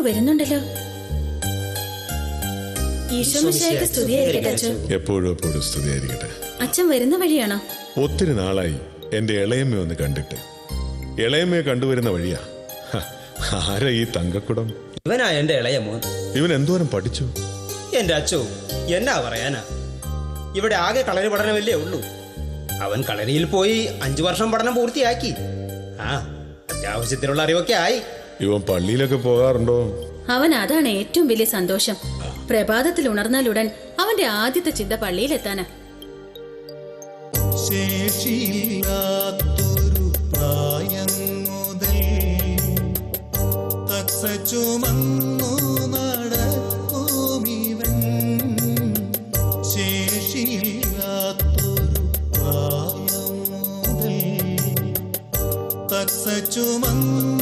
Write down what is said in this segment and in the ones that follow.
വരുന്നുണ്ടല്ലോ. ഈശോമിശിഹായ്ക്ക് സ്തുതിയായിരിക്കട്ടെ അച്ഛൻ. എപ്പോഴും എപ്പോഴും സ്തുതിയായിരിക്കട്ടെ. അച്ഛൻ വരുന്ന വഴിയാണോ? ഒത്തിരി നാളായി എന്റെ ഇളയമ്മ ഒന്ന് കണ്ടിട്ട്. ഇളയമ്മയെ കണ്ടുവരുന്ന വഴിയാ? ഹ, ആരാ ഈ തങ്കക്കുടം? ഇവനാ എന്റെ ഇളയ മോൻ. ഇവൻ എന്തോരം പഠിച്ചു? എന്റെ അച്ഛോ എന്നാ പറയാനാ? ഇവിടെ ആകെ കളരി പഠനമല്ലേ ഉള്ളൂ. അവൻ കളരിയിൽ പോയി അഞ്ചു വർഷം പഠനം പൂർത്തിയാക്കി. ആ അത്യാവശ്യത്തിനുള്ള അറിവൊക്കെ ആയി. ഇവൻ പള്ളിയിലൊക്കെ പോകാറുണ്ടോ? അവൻ അതാണ് ഏറ്റവും വലിയ സന്തോഷം. പ്രഭാതത്തിൽ ഉണർന്നാലുടൻ അവന്റെ ആദ്യത്തെ ചിന്ത പള്ളിയിലെത്താനാ. ശേഷിയില്ലാത്തൊരു പ്രായം മുതൽ തക്സ ചുമന്നു നടക്കുമിവൻ. ശേഷിയില്ലാത്തൊരു പ്രായം മുതൽ തക്സ ചുമന്നു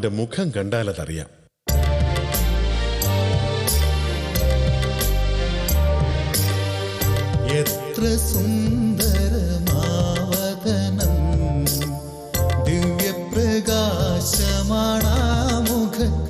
അവന്റെ മുഖം കണ്ടാലതറിയാം എത്ര സുന്ദരമാവതനം. ദിവ്യപ്രകാശമാണാ മുഖത്ത്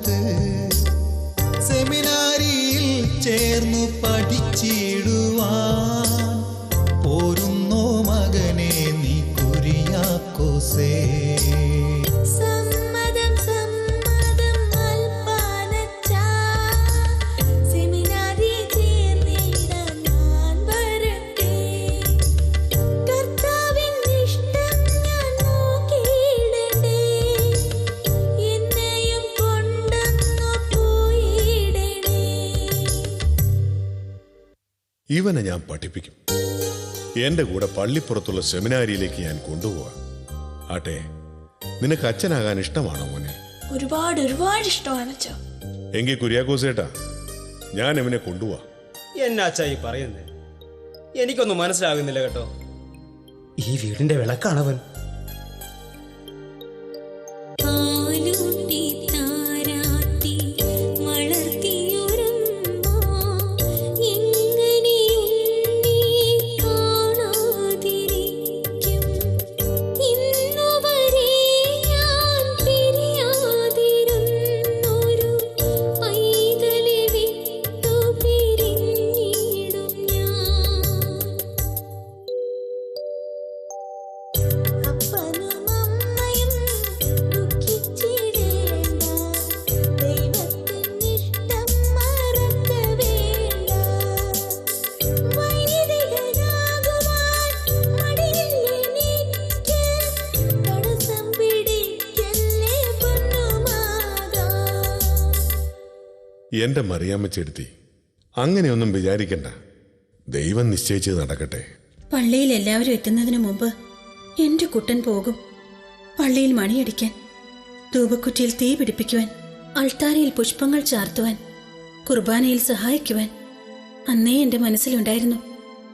ഇവനെ ഞാൻ പഠിപ്പിക്കും. എന്റെ കൂടെ പള്ളിപ്പുറത്തുള്ള സെമിനാരിയിലേക്ക് ഞാൻ കൊണ്ടുപോവാം. ആട്ടെ നിനക്ക് അച്ഛനാകാൻ ഇഷ്ടമാണോ മോനെ? ഒരുപാട് ഒരുപാട് ഇഷ്ടമാണ് അച്ഛാ. എങ്കിൽ കുര്യാക്കോസേട്ടാ ഞാൻ ഇവനെ കൊണ്ടുപോവാ. എന്നാ അച്ഛാ ഈ പറയുന്നേ? എനിക്കൊന്നും മനസ്സിലാകുന്നില്ല കേട്ടോ. ഈ വീടിന്റെ വിളക്കാണവൻ. എന്റെ മറിയാമ്മ ചെടുത്തി അങ്ങനെയൊന്നും വിചാരിക്കണ്ട. ദൈവം നിശ്ചയിച്ചത് നടക്കട്ടെ. പള്ളിയിൽ എല്ലാവരും എത്തുന്നതിന് മുമ്പ് എന്റെ കുട്ടൻ പോകും. പള്ളിയിൽ മണിയടിക്കാൻ ധൂപക്കുറ്റിയിൽ തീ പിടിപ്പിക്കുവാൻ അൾത്താരയിൽ പുഷ്പങ്ങൾ ചാർത്തുവാൻ കുർബാനയിൽ സഹായിക്കുവാൻ. അന്നേ എന്റെ മനസ്സിലുണ്ടായിരുന്നു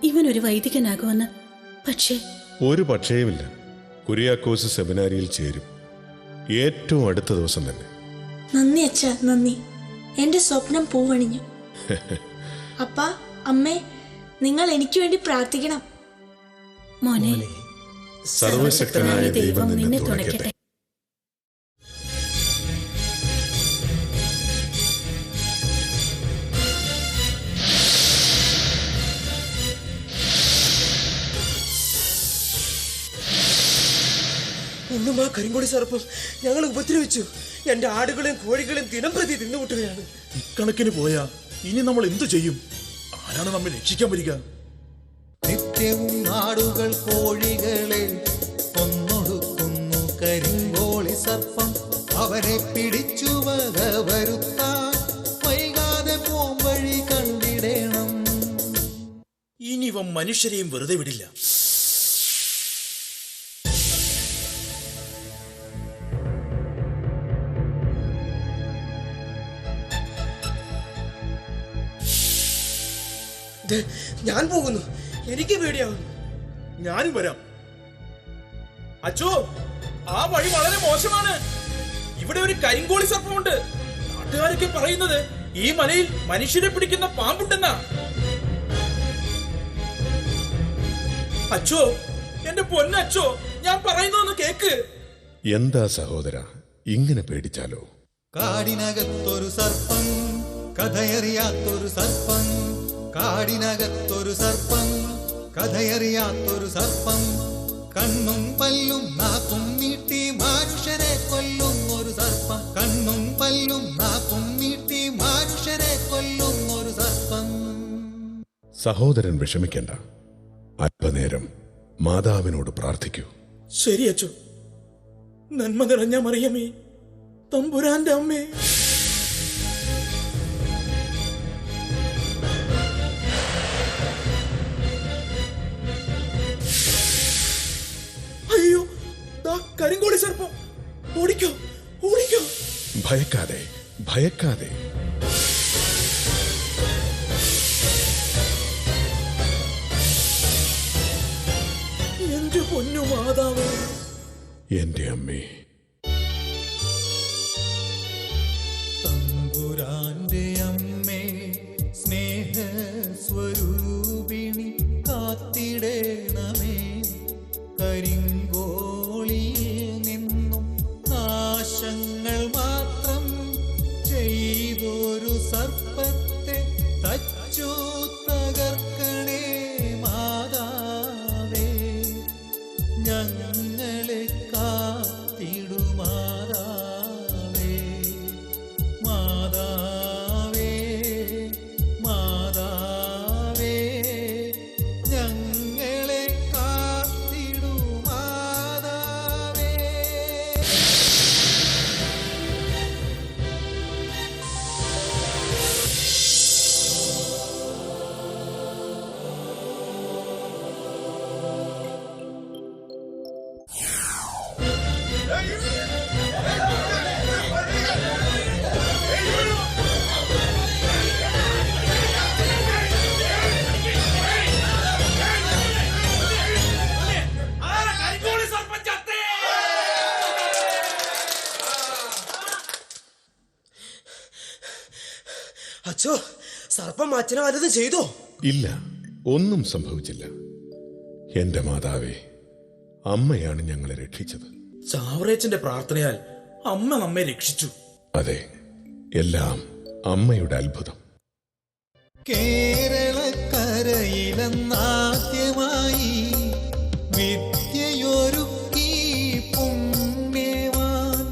ഇവൻ ഒരു വൈദികനാകുമെന്ന്. പക്ഷേ ഒരു പക്ഷേയുമില്ല. കുര്യാക്കോസ് സെമിനാരിയിൽ ചേരും. ഏറ്റവും അടുത്ത ദിവസം തന്നെ. നന്ദി അച്ഛ നന്ദി. എന്റെ സ്വപ്നം പൂവണിഞ്ഞു. അപ്പ അമ്മേ നിങ്ങൾ എനിക്ക് വേണ്ടി പ്രാർത്ഥിക്കണം. മോനെ സർവശക്തനായ ദൈവം നിന്നെ തുണയ്ക്കട്ടെ. ഒന്നും ആ കരിങ്കൊടി സർപ്പം ഞങ്ങൾ ഉപദ്രവിച്ചു. എന്റെ ആടുകളെയും കോഴികളെയും ദിനം പ്രതി തിന്നുമുട്ടുകയാണ് ഇക്കണക്കിന് പോയാ ഇനി നമ്മൾ എന്തു ചെയ്യും? ആരാണ് നമ്മെ രക്ഷിക്കാൻ വരിക? നിത്യവും ആടുകൾ കോഴികളെ കൊന്നൊടുക്കുന്നു കരിങ്കോളി സർപ്പം. അവരെ പിടിച്ചു വക വരുത്താൻ വൈകാതെ പോംവഴി കണ്ടിടണം. ഇനി ഇവ മനുഷ്യരെയും വെറുതെ വിടില്ല. ഞാൻ പോകുന്നു. എനിക്ക് പേടിയാവുന്നു. ഞാനും വരാം. അച്ചോ ആ വഴി വളരെ മോശമാണ്. ഇവിടെ ഒരു കരിങ്കോളി സർപ്പമുണ്ട്. നാട്ടുകാരൊക്കെ പറയുന്നത് ഈ മലയിൽ മനുഷ്യരെ പിടിക്കുന്ന പാമ്പുണ്ടെന്നാ. അച്ചോ എന്റെ പൊന്നച്ചോ ഞാൻ പറയുന്നതൊന്ന് കേക്ക്. എന്താ സഹോദര ഇങ്ങനെ പേടിച്ചാലോ? കാടിനകത്തൊരു സർപ്പം കഥയറിയാത്തൊരു സർപ്പം. കാടിനകത്തൊരു സർപ്പം കഥയറിയാത്തൊരു സർപ്പം കണ്ണും പല്ലും നാക്കും നീട്ടി മനുഷ്യരെ കൊല്ലും ഒരു സർപ്പം. കണ്ണും പല്ലും നാക്കും നീട്ടി മനുഷ്യരെ കൊല്ലും ഒരു സർപ്പം. സഹോദരൻ വിഷമിക്കണ്ട. അല്പനേരം മാതാവിനോട് പ്രാർത്ഥിക്കൂ. ശരി അച്ചു നന്മ നിറഞ്ഞ മറിയമേ തമ്പുരാന്റെ അമ്മേ. കരിങ്കോളി സർപ്പം? ഓടിക്കോ ഓടിക്കോ. ഭയക്കാതെ ഭയക്കാതെ. എന്റെ പൊന്നു മാതാവേ. എന്റെ അമ്മേ. അച്ഛനെ വല്ലതും ചെയ്തോ? ഇല്ല ഒന്നും സംഭവിച്ചില്ല. എന്റെ മാതാവേ അമ്മയാണ് ഞങ്ങളെ രക്ഷിച്ചത്. ചാവറേച്ചന്റെ പ്രാർത്ഥനയാൽ അമ്മ നമ്മെ രക്ഷിച്ചു. അതെ എല്ലാം അമ്മയുടെ അത്ഭുതം. കേരളക്കരയിലെന്നാദ്യമായി വിദ്യയൊരുക്കി പുണ്യവാൻ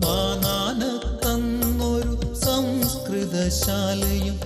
മാനാനത്തന്നൊരു സംസ്കൃതശാലയും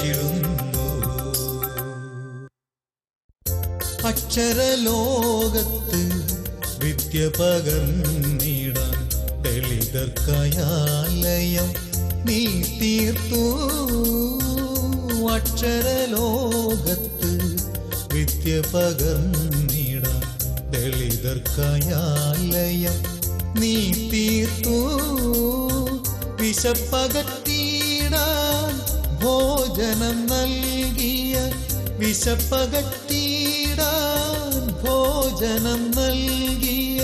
നമിച്ചിടുന്നു അക്ഷരലോകത്ത് വിദ്യ പകർന്നിടാൻ ദളിതർക്കയാലയം നീ തീർത്തു അക്ഷരലോകത്ത് വിദ്യ പകർന്നിടാൻ ദളിതർക്കയാലയം നീ തീർത്തു വിശപ്പകറ്റീടാൻ ഭോജനം നൽകിയ വിശപ്പകറ്റീടാൻ ഭോജനം നൽകിയ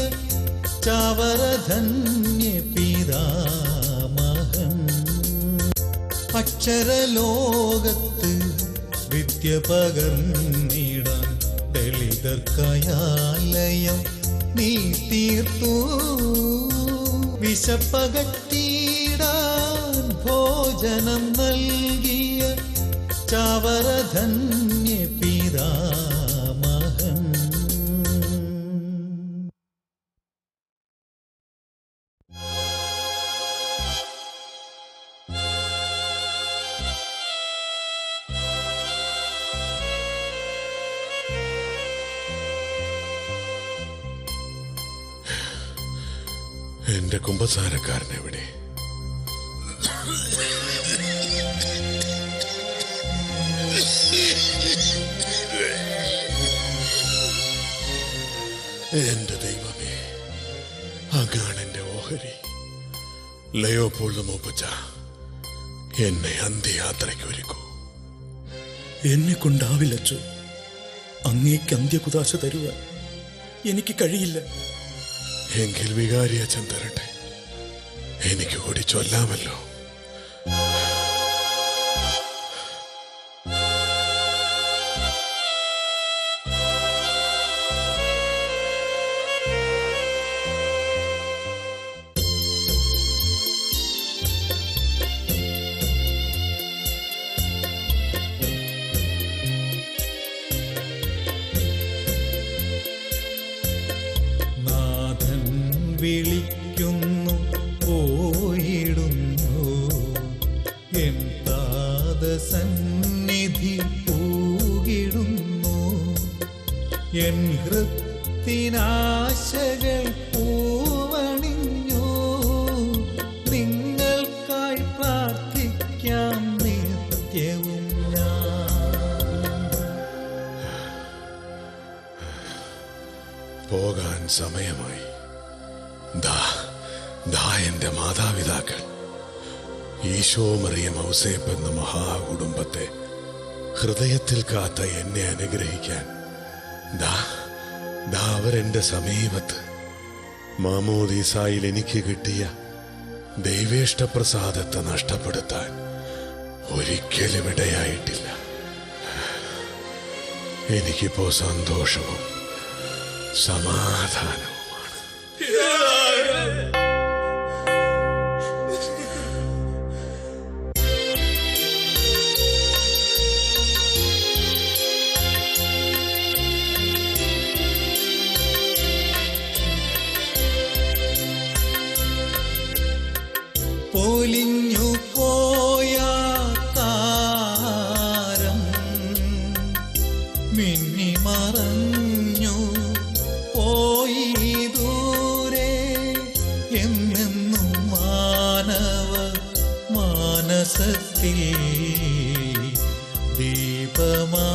ചാവരധന്യ പിതാമഹൻ. അക്ഷരലോകത്ത് വിദ്യ പകർന്നിടാൻ ദളിതർക്കയാലയം നീ തീർത്തു. വിശപ്പകറ്റീടാൻ ഭോജനം നൽകിയ ചാവറധന്യ പിതാമഹൻ. എന്റെ കുംഭസാരക്കാരൻ എവിടെ? എന്റെ ദൈവമേ അങ്ങാണ് എന്റെ ഓഹരി. ലയോ ലയോപോൾഡ് മൂപ്പച്ച എന്നെ അന്ത്യയാത്രയ്ക്ക് ഒരുക്കൂ. എന്നെ കൊണ്ടാവില്ലച്ചോ. അങ്ങേക്ക് അന്ത്യകുതാശ തരുവാൻ എനിക്ക് കഴിയില്ല. എങ്കിൽ വികാരി അച്ഛൻ തരട്ടെ. എനിക്ക് കൂടി സമയമായി. ദാ ദാ എന്റെ മാതാപിതാക്കൾ. ഈശോ മറിയം ഔസേപ്പ് എന്ന മഹാകുടുംബത്തെ ഹൃദയത്തിൽ കാത്ത എന്നെ അനുഗ്രഹിക്കാൻ. ദാ ദാ അവരെന്റെ സമീപത്ത്. മാമോദീസായിൽ എനിക്ക് കിട്ടിയ ദൈവേഷ്ടപ്രസാദത്തെ നഷ്ടപ്പെടുത്താൻ ഒരിക്കലും ഇടയായിട്ടില്ല. എനിക്കിപ്പോ സന്തോഷവും സമാധാനവുമാണ് മിന്നി മറഞ്ഞു. മാനസത്തിൽ ദീപമായി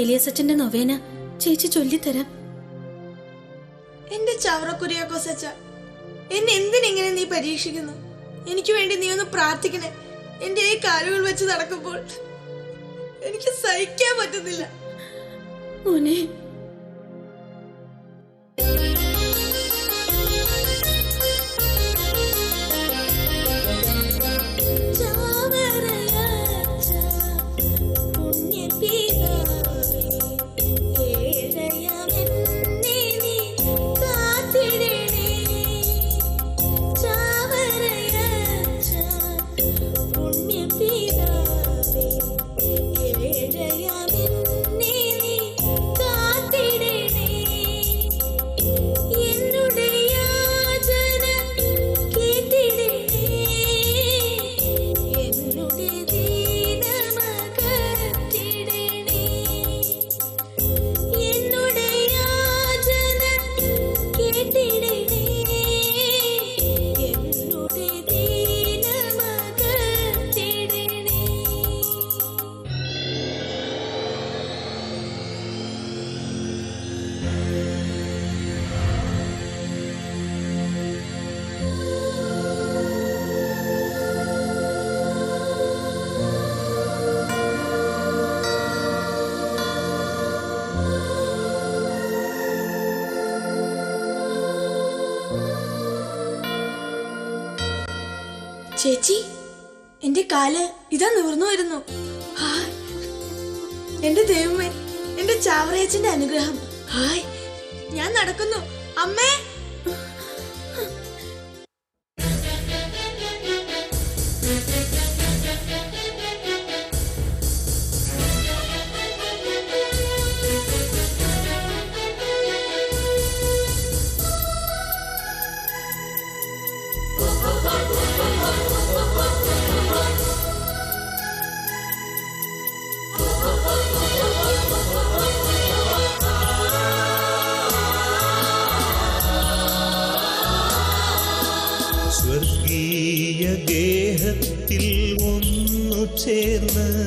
ഏലിയസച്ചന്റെ നൊവേന ചേച്ചി ചൊല്ലിത്തരാം. എന്റെ ചവറ സച്ച എന്നെ എന്തിനെങ്ങനെ നീ പരീക്ഷിക്കുന്നു? എനിക്ക് വേണ്ടി നീ ഒന്ന് പ്രാർത്ഥിക്കണേ. എന്റെ ഈ കാലുകൾ വെച്ച് നടക്കുമ്പോൾ എനിക്ക് സഹിക്കാൻ പറ്റുന്നില്ല. മോനെ ചേച്ചി എന്റെ കാൽ ഇതാ നിവർന്നു വരുന്നു. എന്റെ ദൈവമേ എന്റെ ചാവറയച്ചന്റെ അനുഗ്രഹം. ഹായ്. ഞാൻ നടക്കുന്നു. അമ്മേ. ഒന്നു